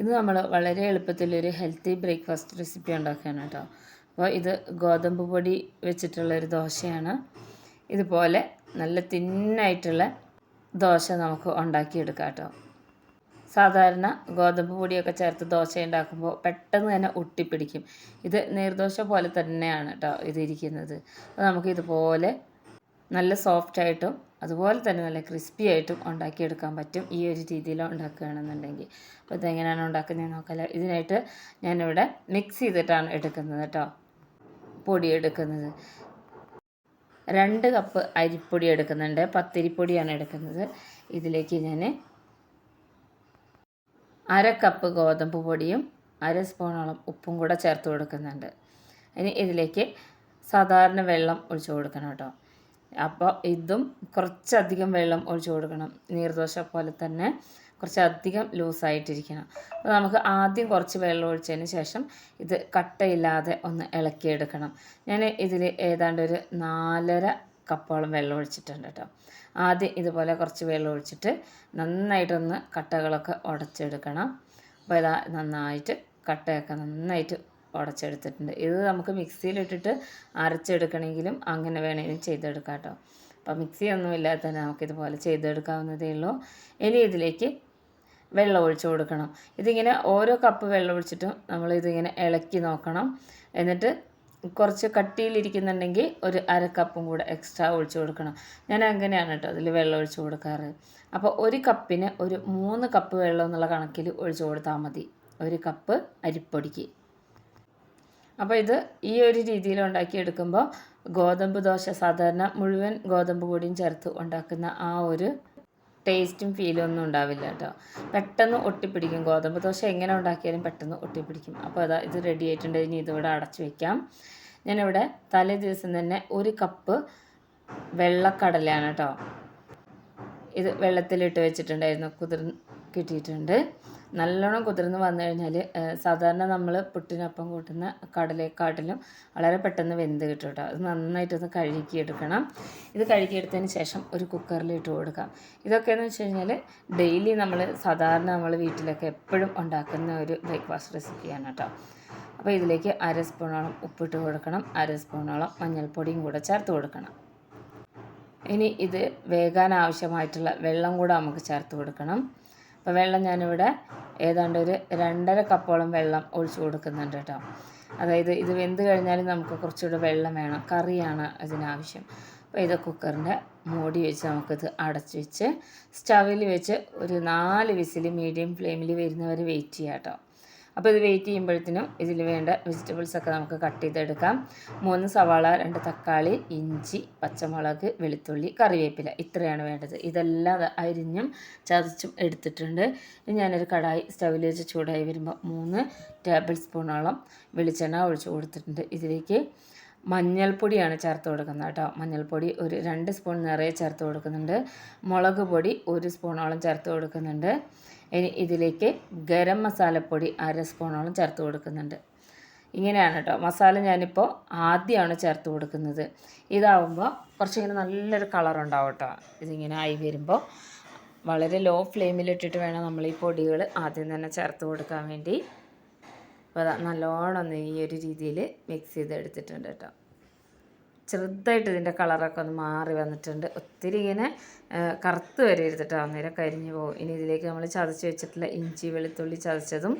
ഇത് നമ്മൾ വളരെ എളുപ്പത്തിൽ ഒരു ഹെൽത്തി ബ്രേക്ക്ഫാസ്റ്റ് റെസിപ്പി ഉണ്ടാക്കുകയാണ് കേട്ടോ. അപ്പോൾ ഇത് ഗോതമ്പ് പൊടി വെച്ചിട്ടുള്ള ഒരു ദോശയാണ്. ഇതുപോലെ നല്ല തിന്നായിട്ടുള്ള ദോശ നമുക്ക് ഉണ്ടാക്കിയെടുക്കാം കേട്ടോ. സാധാരണ ഗോതമ്പ് പൊടിയൊക്കെ ചേർത്ത് ദോശ ഉണ്ടാക്കുമ്പോൾ പെട്ടെന്ന് തന്നെ ഒട്ടിപ്പിടിക്കും ഇത് നീർദോശ പോലെ തന്നെയാണ് കേട്ടോ ഇതിരിക്കുന്നത്. അപ്പോൾ നമുക്ക് ഇതുപോലെ നല്ല സോഫ്റ്റ് ആയിട്ടും അതുപോലെ തന്നെ നല്ല ക്രിസ്പി ആയിട്ടും ഉണ്ടാക്കിയെടുക്കാൻ പറ്റും ഈ ഒരു രീതിയിൽ ഉണ്ടാക്കുകയാണെന്നുണ്ടെങ്കിൽ. അപ്പോൾ ഇതെങ്ങനെയാണ് ഉണ്ടാക്കുന്നത് നോക്കാം ഇതിനായിട്ട് ഞാനിവിടെ മിക്സ് ചെയ്തിട്ടാണ് എടുക്കുന്നത് കേട്ടോ. പൊടി എടുക്കുന്നത് രണ്ട് കപ്പ് അരിപ്പൊടി എടുക്കുന്നുണ്ട്. പത്തിരിപ്പൊടിയാണ് എടുക്കുന്നത്. ഇതിലേക്ക് ഞാൻ അര കപ്പ് ഗോതമ്പ് പൊടിയും അര സ്പൂണോളം ഉപ്പും കൂടെ ചേർത്ത് കൊടുക്കുന്നുണ്ട്. ഇനി ഇതിലേക്ക് സാധാരണ വെള്ളം ഒഴിച്ചു കൊടുക്കണം കേട്ടോ. അപ്പോൾ ഇതും കുറച്ചധികം വെള്ളം ഒഴിച്ചു കൊടുക്കണം. നീർദോശ പോലെ തന്നെ കുറച്ചധികം ലൂസായിട്ടിരിക്കണം. അപ്പോൾ നമുക്ക് ആദ്യം കുറച്ച് വെള്ളം ഒഴിച്ചതിന് ശേഷം ഇത് കട്ടയില്ലാതെ ഒന്ന് ഇളക്കിയെടുക്കണം. ഞാൻ ഇതിൽ ഏതാണ്ട് ഒരു നാലര കപ്പോളം വെള്ളം ഒഴിച്ചിട്ടുണ്ട് കേട്ടോ. ആദ്യം ഇതുപോലെ കുറച്ച് വെള്ളം ഒഴിച്ചിട്ട് നന്നായിട്ടൊന്ന് കട്ടകളൊക്കെ ഉടച്ചെടുക്കണം. അപ്പോൾ ഇതാ നന്നായിട്ട് കട്ടയൊക്കെ നന്നായിട്ട് ഉടച്ചെടുത്തിട്ടുണ്ട്. ഇത് നമുക്ക് മിക്സിയിലിട്ടിട്ട് അരച്ചെടുക്കണമെങ്കിലും അങ്ങനെ വേണമെങ്കിലും ചെയ്തെടുക്കാം കേട്ടോ. അപ്പോൾ മിക്സി ഒന്നും ഇല്ലാതെ തന്നെ നമുക്കിതുപോലെ ചെയ്തെടുക്കാവുന്നതേ ഉള്ളൂ. ഇനി ഇതിലേക്ക് വെള്ളം ഒഴിച്ചു കൊടുക്കണം. ഇതിങ്ങനെ ഓരോ കപ്പ് വെള്ളം ഒഴിച്ചിട്ടും നമ്മൾ ഇതിങ്ങനെ ഇളക്കി നോക്കണം. എന്നിട്ട് കുറച്ച് കട്ടിയിലിരിക്കുന്നുണ്ടെങ്കിൽ ഒരു അര കപ്പും കൂടെ എക്സ്ട്രാ ഒഴിച്ചു കൊടുക്കണം. ഞാൻ അങ്ങനെയാണ് കേട്ടോ അതിൽ വെള്ളം ഒഴിച്ചു കൊടുക്കാറ്. അപ്പോൾ ഒരു കപ്പിന് ഒരു മൂന്ന് കപ്പ് വെള്ളം എന്നുള്ള കണക്കിൽ ഒഴിച്ചു കൊടുത്താൽ മതി. ഒരു കപ്പ് അരിപ്പൊടിക്ക്. അപ്പോൾ ഇത് ഈ ഒരു രീതിയിൽ ഉണ്ടാക്കിയെടുക്കുമ്പോൾ ഗോതമ്പ് ദോശ സാധാരണ മുഴുവൻ ഗോതമ്പ് പൊടിയും ചേർത്ത് ഉണ്ടാക്കുന്ന ആ ഒരു ടേസ്റ്റും ഫീലും ഒന്നും ഉണ്ടാവില്ല കേട്ടോ. പെട്ടെന്ന് ഒട്ടിപ്പിടിക്കും. ഗോതമ്പ് ദോശ എങ്ങനെ ഉണ്ടാക്കിയാലും പെട്ടെന്ന് ഒട്ടിപ്പിടിക്കും. അപ്പോൾ അതാ ഇത് റെഡി ആയിട്ടുണ്ട്. ഇനി ഇതിവിടെ അടച്ചു വെക്കാം. ഞാനിവിടെ തലേ ദിവസം തന്നെ ഒരു കപ്പ് വെള്ളക്കടലയാണ് കേട്ടോ. ഇത് വെള്ളത്തിലിട്ട് വെച്ചിട്ടുണ്ടായിരുന്നു. കുതിർ കിട്ടിയിട്ടുണ്ട്. നല്ലോണം കുതിർന്ന് വന്നു കഴിഞ്ഞാൽ സാധാരണ നമ്മൾ പുട്ടിനൊപ്പം കൂട്ടുന്ന കടലേക്കാട്ടിലും വളരെ പെട്ടെന്ന് വെന്ത് കിട്ടും കേട്ടോ. അത് നന്നായിട്ടൊന്ന് കഴുകിയെടുക്കണം ഇത് കഴുകിയെടുത്തതിന് ശേഷം ഒരു കുക്കറിൽ ഇട്ട് കൊടുക്കാം. ഇതൊക്കെയെന്ന് വെച്ച് കഴിഞ്ഞാൽ ഡെയിലി നമ്മൾ സാധാരണ നമ്മൾ വീട്ടിലൊക്കെ എപ്പോഴും ഉണ്ടാക്കുന്ന ഒരു ബ്രേക്ക്ഫാസ്റ്റ് റെസിപ്പിയാണ് കേട്ടോ. അപ്പോൾ ഇതിലേക്ക് അര സ്പൂണോളം ഉപ്പിട്ട് കൊടുക്കണം. അര സ്പൂണോളം മഞ്ഞൾപ്പൊടിയും കൂടെ ചേർത്ത് കൊടുക്കണം. ഇനി ഇത് വേകാൻ ആവശ്യമായിട്ടുള്ള വെള്ളം കൂടെ നമുക്ക് ചേർത്ത് കൊടുക്കണം. അപ്പോൾ വെള്ളം ഞാനിവിടെ ഏതാണ്ട് ഒരു രണ്ടര കപ്പോളം വെള്ളം ഒഴിച്ചു കൊടുക്കുന്നുണ്ട് കേട്ടോ. അതായത് ഇത് വെന്ത് കഴിഞ്ഞാൽ നമുക്ക് കുറച്ചുകൂടെ വെള്ളം വേണം. കറിയാണ് അതിനാവശ്യം. അപ്പോൾ ഇത് കുക്കറിന്റെ മൂടി വെച്ച് നമുക്കിത് അടച്ചു വെച്ച് സ്റ്റവിൽ വെച്ച് ഒരു നാല് വിസിൽ മീഡിയം ഫ്ലെയിമിൽ വരുന്നവരെ വെയിറ്റ് ചെയ്യാം കേട്ടോ. അപ്പോൾ ഇത് വെയിറ്റ് ചെയ്യുമ്പോഴത്തേനും ഇതിൽ വേണ്ട വെജിറ്റബിൾസ് ഒക്കെ നമുക്ക് കട്ട് ചെയ്തെടുക്കാം. മൂന്ന് സവാള രണ്ട് തക്കാളി ഇഞ്ചി പച്ചമുളക് വെളുത്തുള്ളി കറിവേപ്പില ഇത്രയാണ് വേണ്ടത്. ഇതെല്ലാം അരിഞ്ഞും ചതച്ചും എടുത്തിട്ടുണ്ട്. ഞാനൊരു കടായി സ്റ്റവിൽ വെച്ച് ചൂടായി വരുമ്പോൾ മൂന്ന് ടേബിൾ സ്പൂണോളം വെളിച്ചെണ്ണ ഒഴിച്ച് കൊടുത്തിട്ടുണ്ട് ഇതിലേക്ക്. മഞ്ഞൾപ്പൊടിയാണ് ചേർത്ത് കൊടുക്കുന്നത് കേട്ടോ. മഞ്ഞൾപ്പൊടി ഒരു രണ്ട് സ്പൂൺ നിറയെ ചേർത്ത് കൊടുക്കുന്നുണ്ട്. മുളക് പൊടി ഒരു സ്പൂണോളം ചേർത്ത് കൊടുക്കുന്നുണ്ട്. ഇനി ഇതിലേക്ക് ഗരം മസാലപ്പൊടി അര സ്പൂണോളം ചേർത്ത് കൊടുക്കുന്നുണ്ട്. ഇങ്ങനെയാണ് കേട്ടോ. മസാല ഞാനിപ്പോൾ ആദ്യമാണ് ചേർത്ത് കൊടുക്കുന്നത്. ഇതാവുമ്പോൾ കുറച്ചിങ്ങനെ നല്ലൊരു കളർ ഉണ്ടാവും കേട്ടോ. ഇതിങ്ങനെ ആയി വരുമ്പോൾ വളരെ ലോ ഫ്ലെയിമിലിട്ടിട്ട് വേണം നമ്മൾ ഈ പൊടികൾ ആദ്യം തന്നെ ചേർത്ത് കൊടുക്കാൻ വേണ്ടി. അപ്പോൾ നല്ലോണം ഒന്ന് ഈ ഒരു രീതിയിൽ മിക്സ് ചെയ്തെടുത്തിട്ടുണ്ട് കേട്ടോ. ചെറുതായിട്ട് ഇതിന്റെ കളറൊക്കെ ഒന്ന് മാറി വന്നിട്ടുണ്ട്. ഒത്തിരി ഇങ്ങനെ കറുത്ത് വരെ കേട്ടോ അന്നേരം കരിഞ്ഞു പോകും. ഇനി ഇതിലേക്ക് നമ്മൾ ചതച്ച് വെച്ചിട്ടുള്ള ഇഞ്ചി വെളുത്തുള്ളി ചതച്ചതും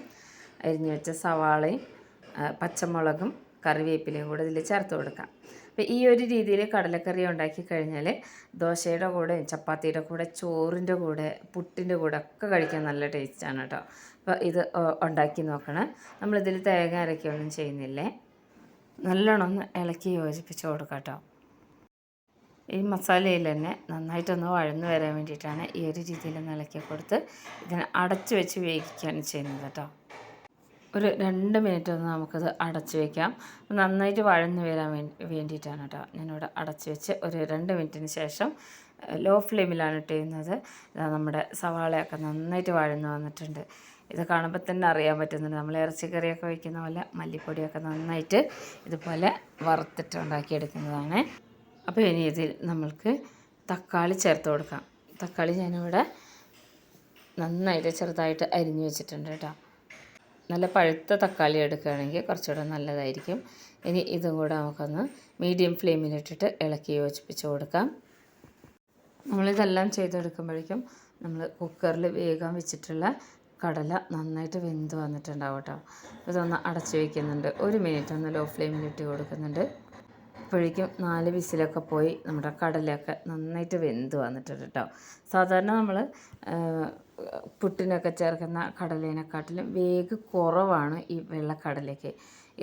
അരിഞ്ഞു വെച്ച സവാളയും പച്ചമുളകും കറിവേപ്പിലയും കൂടെ ഇതിൽ ചേർത്ത് കൊടുക്കാം. അപ്പോൾ ഈ ഒരു രീതിയിൽ കടലക്കറി ഉണ്ടാക്കി കഴിഞ്ഞാൽ ദോശയുടെ കൂടെ ചപ്പാത്തിയുടെ കൂടെ ചോറിന്റെ കൂടെ പുട്ടിന്റെ കൂടെ ഒക്കെ കഴിക്കാൻ നല്ല ടേസ്റ്റാണ് കേട്ടോ. അപ്പോൾ ഇത് ഉണ്ടാക്കി നോക്കണം. നമ്മളിതിൽ തേങ്ങ അരയ്ക്കുകയൊന്നും ചെയ്യുന്നില്ലേ? നല്ലോണം ഒന്ന് ഇളക്കി യോജിപ്പിച്ച് കൊടുക്കാം കേട്ടോ. ഈ മസാലയിൽ തന്നെ നന്നായിട്ടൊന്ന് വഴന്ന് വരാൻ വേണ്ടിയിട്ടാണ് ഈ ഒരു രീതിയിൽ ഒന്ന് ഇളക്കി കൊടുത്ത് ഇതിനെ അടച്ചു വെച്ച് വേവിക്കുകയാണ് ചെയ്യുന്നത് കേട്ടോ. ഒരു രണ്ട് മിനിറ്റ് ഒന്ന് നമുക്കത് അടച്ചു വയ്ക്കാം നന്നായിട്ട് വഴന്നു വരാൻ വേണ്ടി വേണ്ടിയിട്ടാണ് കേട്ടോ. ഞാനിവിടെ അടച്ചു വെച്ച് ഒരു രണ്ട് മിനിറ്റിന് ശേഷം ലോ ഫ്ലെയിമിലാണ് ഇട്ട് ചെയ്യുന്നത്. നമ്മുടെ സവാളയൊക്കെ നന്നായിട്ട് വഴന്ന് വന്നിട്ടുണ്ട്. ഇത് കാണുമ്പോൾ തന്നെ അറിയാൻ പറ്റുന്നുണ്ട്. നമ്മൾ ഇറച്ചിക്കറിയൊക്കെ വയ്ക്കുന്ന പോലെ മല്ലിപ്പൊടിയൊക്കെ നന്നായിട്ട് ഇതുപോലെ വറുത്തിട്ട് ഉണ്ടാക്കിയെടുക്കുന്നതാണ് അപ്പോൾ ഇനി ഇതിൽ നമ്മൾക്ക് തക്കാളി ചേർത്ത് കൊടുക്കാം. തക്കാളി ഞാനിവിടെ നന്നായിട്ട് ചെറുതായിട്ട് അരിഞ്ഞു വെച്ചിട്ടുണ്ട് കേട്ടോ. നല്ല പഴുത്ത തക്കാളി എടുക്കുകയാണെങ്കിൽ കുറച്ചുകൂടെ നല്ലതായിരിക്കും. ഇനി ഇതും കൂടെ നമുക്കൊന്ന് മീഡിയം ഫ്ലെയിമിലിട്ടിട്ട് ഇളക്കി യോജിപ്പിച്ച് കൊടുക്കാം. നമ്മളിതെല്ലാം ചെയ്തെടുക്കുമ്പോഴേക്കും നമ്മൾ കുക്കറിൽ വേഗം വെച്ചിട്ടുള്ള കടല നന്നായിട്ട് വെന്ത് വന്നിട്ടുണ്ടാവും കേട്ടോ ഇതൊന്ന് അടച്ചു വയ്ക്കുന്നുണ്ട് ഒരു മിനിറ്റ് ഒന്ന് ലോ ഫ്ലെയിമിലിട്ട് കൊടുക്കുന്നുണ്ട്. അപ്പോഴേക്കും നാല് വിസിലൊക്കെ പോയി നമ്മുടെ കടലയൊക്കെ നന്നായിട്ട് വെന്ത് വന്നിട്ടുണ്ട് കേട്ടോ സാധാരണ നമ്മൾ പുട്ടിനൊക്കെ ചേർക്കുന്ന കടലേനെക്കാട്ടിലും വേഗ് കുറവാണ് ഈ വെള്ളക്കടലയ്ക്ക്.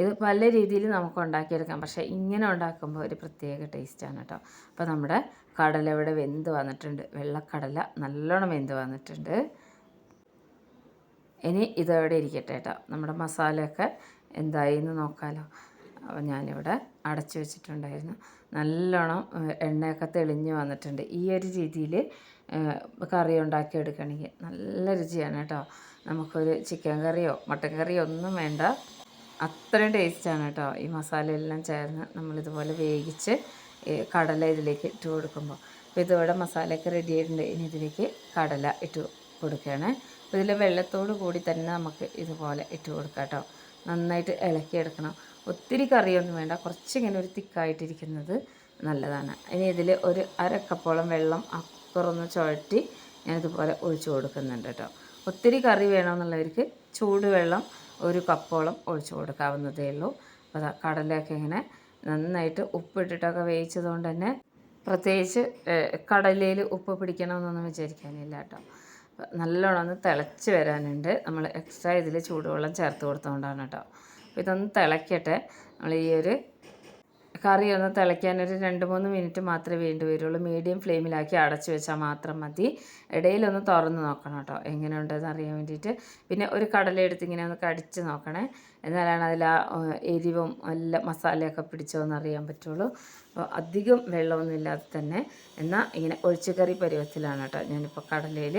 ഇത് പല രീതിയിൽ നമുക്ക് ഉണ്ടാക്കിയെടുക്കാം. പക്ഷേ ഇങ്ങനെ ഉണ്ടാക്കുമ്പോൾ ഒരു പ്രത്യേക ടേസ്റ്റാണ് കേട്ടോ അപ്പോൾ നമ്മുടെ കടല ഇവിടെ വെന്ത് വന്നിട്ടുണ്ട്. വെള്ളക്കടല നല്ലോണം വെന്ത് വന്നിട്ടുണ്ട്. ഇനി ഇതവിടെ ഇരിക്കട്ടെ കേട്ടോ. നമ്മുടെ മസാലയൊക്കെ എന്തായി എന്ന് നോക്കാമല്ലോ അപ്പോൾ ഞാനിവിടെ അടച്ചു വെച്ചിട്ടുണ്ടായിരുന്നു. നല്ലോണം എണ്ണയൊക്കെ തെളിഞ്ഞ് വന്നിട്ടുണ്ട്. ഈ ഒരു രീതിയിൽ കറി ഉണ്ടാക്കി എടുക്കണമെങ്കിൽ നല്ല രുചിയാണ് കേട്ടോ. നമുക്കൊരു ചിക്കൻ കറിയോ മട്ടൻ കറിയോ ഒന്നും വേണ്ട. അത്രയും ടേസ്റ്റാണ് കേട്ടോ ഈ മസാലയെല്ലാം ചേർന്ന് നമ്മളിതുപോലെ വേവിച്ച് കടല ഇതിലേക്ക് ഇട്ട് കൊടുക്കുമ്പോൾ. അപ്പോൾ ഇതോടെ മസാലയൊക്കെ റെഡി ആയിട്ടുണ്ട്. ഇനി ഇതിലേക്ക് കടല ഇട്ട് കൊടുക്കുകയാണ്. ഇതിൽ വെള്ളത്തോട് കൂടി തന്നെ നമുക്ക് ഇതുപോലെ ഇട്ട് കൊടുക്കാം കേട്ടോ. നന്നായിട്ട് ഇളക്കിയെടുക്കണം. ഒത്തിരി കറിയൊന്നും വേണ്ട. കുറച്ചിങ്ങനെ ഒരു തിക്കായിട്ടിരിക്കുന്നത് നല്ലതാണ്. ഇനി ഇതിൽ ഒരു അരക്കപ്പോളം വെള്ളം അപ്പുറമൊന്ന് ചുഴറ്റി ഞാനിതുപോലെ ഒഴിച്ചു കൊടുക്കുന്നുണ്ട് കേട്ടോ. ഒത്തിരി കറി വേണമെന്നുള്ളവർക്ക് ചൂടുവെള്ളം ഒരു കപ്പോളം ഒഴിച്ചു കൊടുക്കാവുന്നതേ ഉള്ളൂ. അപ്പോൾ അതാ കടലയൊക്കെ ഇങ്ങനെ നന്നായിട്ട് ഉപ്പിട്ടിട്ടൊക്കെ വേവിച്ചത് കൊണ്ട് തന്നെ പ്രത്യേകിച്ച് കടലയിൽ ഉപ്പ് പിടിക്കണമെന്നൊന്നും വിചാരിക്കാനില്ല കേട്ടോ. നല്ലോണം ഒന്ന് തിളച്ച് വരാനുണ്ട്. നമ്മൾ എക്സ്ട്രാ ഇതിൽ ചൂടുവെള്ളം ചേർത്ത് കൊടുത്തുകൊണ്ടാണ് കേട്ടോ. അപ്പോൾ ഇതൊന്ന് തിളയ്ക്കട്ടെ നമ്മൾ ഈ ഒരു കറി ഒന്ന് തിളയ്ക്കാൻ ഒരു രണ്ട് മൂന്ന് മിനിറ്റ് മാത്രമേ വേണ്ടി വരുള്ളൂ. മീഡിയം ഫ്ലെയിമിലാക്കി അടച്ചു വെച്ചാൽ മാത്രം മതി. ഇടയിലൊന്ന് തുറന്ന് നോക്കണം കേട്ടോ. എങ്ങനെയുണ്ടെന്ന് അറിയാൻ വേണ്ടിയിട്ട്. പിന്നെ ഒരു കടല എടുത്ത് ഇങ്ങനെ ഒന്ന് കടിച്ച് നോക്കണേ. എന്നാലാണ് അതിൽ ആ എരിവും നല്ല മസാലയൊക്കെ പിടിച്ചോ എന്ന് അറിയാൻ പറ്റുള്ളൂ. അപ്പോൾ അധികം വെള്ളമൊന്നും ഇല്ലാതെ തന്നെ. എന്നാൽ ഇങ്ങനെ ഒഴിച്ചുകറി പരുവത്തിലാണ് കേട്ടോ. ഞാനിപ്പോൾ കടലയിൽ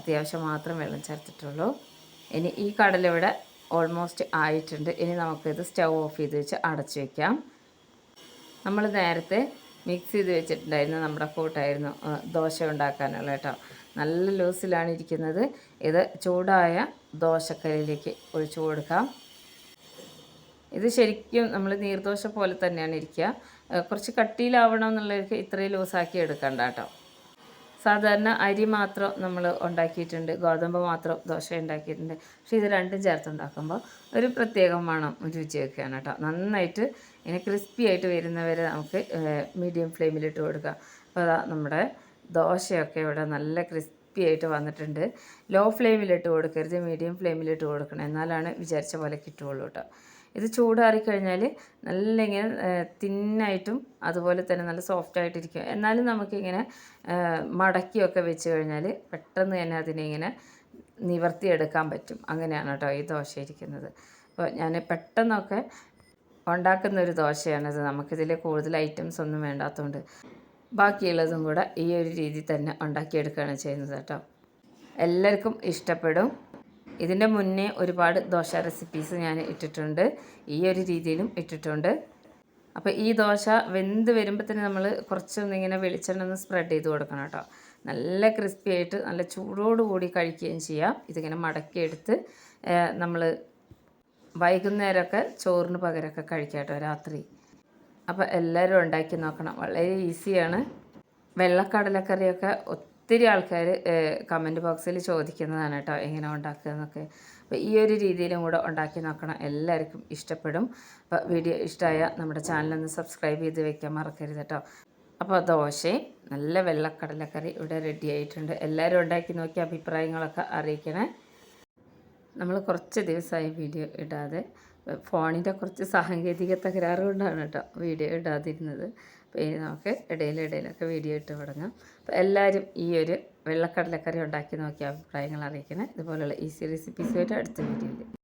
അത്യാവശ്യം മാത്രം വെള്ളം ചേർത്തിട്ടുള്ളൂ. ഇനി ഈ കടല ഇവിടെ ഓൾമോസ്റ്റ് ആയിട്ടുണ്ട്. ഇനി നമുക്കിത് സ്റ്റൗ ഓഫ് ചെയ്ത് വെച്ച് അടച്ചു വയ്ക്കാം നമ്മൾ നേരത്തെ മിക്സ് ചെയ്ത് വെച്ചിട്ടുണ്ടായിരുന്നു നമ്മുടെ കൂട്ടായിരുന്നു ദോശ ഉണ്ടാക്കാനുള്ള കേട്ടോ നല്ല ലൂസിലാണ് ഇരിക്കുന്നത്. ഇത് ചൂടായ ദോശക്കല്ലിലേക്ക് ഒഴിച്ചു കൊടുക്കാം. ഇത് ശരിക്കും നമ്മൾ നീർദോശ പോലെ തന്നെയാണ് ഇരിക്കുക. കുറച്ച് കട്ടിയിലാവണം എന്നുള്ളവർക്ക് ഇത്രയും ലൂസാക്കി എടുക്കണ്ട കേട്ടോ സാധാരണ അരി മാത്രം നമ്മൾ ഉണ്ടാക്കിയിട്ടുണ്ട്. ഗോതമ്പ് മാത്രം ദോശ ഉണ്ടാക്കിയിട്ടുണ്ട്. പക്ഷേ ഇത് രണ്ടും ചേർത്തുണ്ടാക്കുമ്പോൾ ഒരു പ്രത്യേക മണം രുചിയൊക്കെയാണ് കേട്ടോ. നന്നായിട്ട് ഇങ്ങനെ ക്രിസ്പി ആയിട്ട് വരുന്നവരെ നമുക്ക് മീഡിയം ഫ്ലെയിമിലിട്ട് കൊടുക്കാം. അപ്പോൾ നമ്മുടെ ദോശയൊക്കെ ഇവിടെ നല്ല ക്രിസ്പി ആയിട്ട് വന്നിട്ടുണ്ട്. ലോ ഫ്ലെയിമിലിട്ട് കൊടുക്കരുത് മീഡിയം ഫ്ലെയിമിലിട്ട് കൊടുക്കണം. എന്നാലാണ് വിചാരിച്ച പോലെ കിട്ടുകയുള്ളൂ കേട്ടോ. ഇത് ചൂടാറിക്കഴിഞ്ഞാൽ നല്ല ഇങ്ങനെ തിന്നായിട്ടും അതുപോലെ തന്നെ നല്ല സോഫ്റ്റ് ആയിട്ടിരിക്കും. എന്നാലും നമുക്കിങ്ങനെ മടക്കിയൊക്കെ വെച്ച് കഴിഞ്ഞാൽ പെട്ടെന്ന് തന്നെ അതിനെ ഇങ്ങനെ നിവർത്തിയെടുക്കാൻ പറ്റും. അങ്ങനെയാണ് കേട്ടോ ഈ ദോശ ഇരിക്കുന്നത്. അപ്പോൾ ഞാൻ പെട്ടെന്നൊക്കെ ഉണ്ടാക്കുന്ന ഒരു ദോശയാണിത്. നമുക്കിതിൽ കൂടുതൽ ഐറ്റംസ് ഒന്നും വേണ്ടാത്തതുകൊണ്ട് ബാക്കിയുള്ളതും കൂടെ ഈ ഒരു രീതി തന്നെ ഉണ്ടാക്കിയെടുക്കുകയാണ് ചെയ്യുന്നത് കേട്ടോ. എല്ലാവർക്കും ഇഷ്ടപ്പെടും. ഇതിന്റെ മുന്നേ ഒരുപാട് ദോശ റെസിപ്പീസ് ഞാൻ ഇട്ടിട്ടുണ്ട്. ഈ ഒരു രീതിയിലും ഇട്ടിട്ടുണ്ട്. അപ്പോൾ ഈ ദോശ വെന്ത് വരുമ്പോൾ തന്നെ നമ്മൾ കുറച്ചൊന്നും ഇങ്ങനെ വെളിച്ചെണ്ണ ഒന്ന് സ്പ്രെഡ് ചെയ്ത് കൊടുക്കണം കേട്ടോ. നല്ല ക്രിസ്പി ആയിട്ട് നല്ല ചൂടോട് കൂടി കഴിക്കുകയും ചെയ്യാം. ഇതിങ്ങനെ മടക്കിയെടുത്ത് നമ്മൾ വൈകുന്നേരമൊക്കെ ചോറിന് പകരമൊക്കെ കഴിക്കാം കേട്ടോ രാത്രി. അപ്പോൾ എല്ലാവരും ഉണ്ടാക്കി നോക്കണം. വളരെ ഈസിയാണ്. വെള്ളക്കടലക്കറിയൊക്കെ ഒത്തിരി ആൾക്കാർ കമന്റ് ബോക്സിൽ ചോദിക്കുന്നതാണ് കേട്ടോ എങ്ങനെ ഉണ്ടാക്കുക എന്നൊക്കെ. അപ്പോൾ ഈ ഒരു രീതിയിലും കൂടെ ഉണ്ടാക്കി നോക്കണം. എല്ലാവർക്കും ഇഷ്ടപ്പെടും. അപ്പോൾ വീഡിയോ ഇഷ്ടമായ നമ്മുടെ ചാനലൊന്ന് സബ്സ്ക്രൈബ് ചെയ്ത് വെക്കാൻ മറക്കരുത് കേട്ടോ. അപ്പോൾ ദോശയും നല്ല വെള്ളക്കടലക്കറി ഇവിടെ റെഡി ആയിട്ടുണ്ട്. എല്ലാവരും ഉണ്ടാക്കി നോക്കി അഭിപ്രായങ്ങളൊക്കെ അറിയിക്കണേ. നമ്മൾ കുറച്ച് ദിവസമായി വീഡിയോ ഇടാതെ ഫോണിന്റെ കുറച്ച് സാങ്കേതിക തകരാറ് കൊണ്ടാണ് കേട്ടോ വീഡിയോ ഇടാതിരുന്നത്. അപ്പോൾ ഇനി നമുക്ക് ഇടയിലിടയിലൊക്കെ വീഡിയോ ഇട്ട് തുടങ്ങാം. അപ്പോൾ എല്ലാവരും ഈ ഒരു വെള്ളക്കടലക്കറി ഉണ്ടാക്കി നോക്കിയ അഭിപ്രായങ്ങൾ അറിയിക്കണേ. ഇതുപോലുള്ള ഈസി റെസിപ്പീസുമായിട്ട് അടുത്ത വീഡിയോയിൽ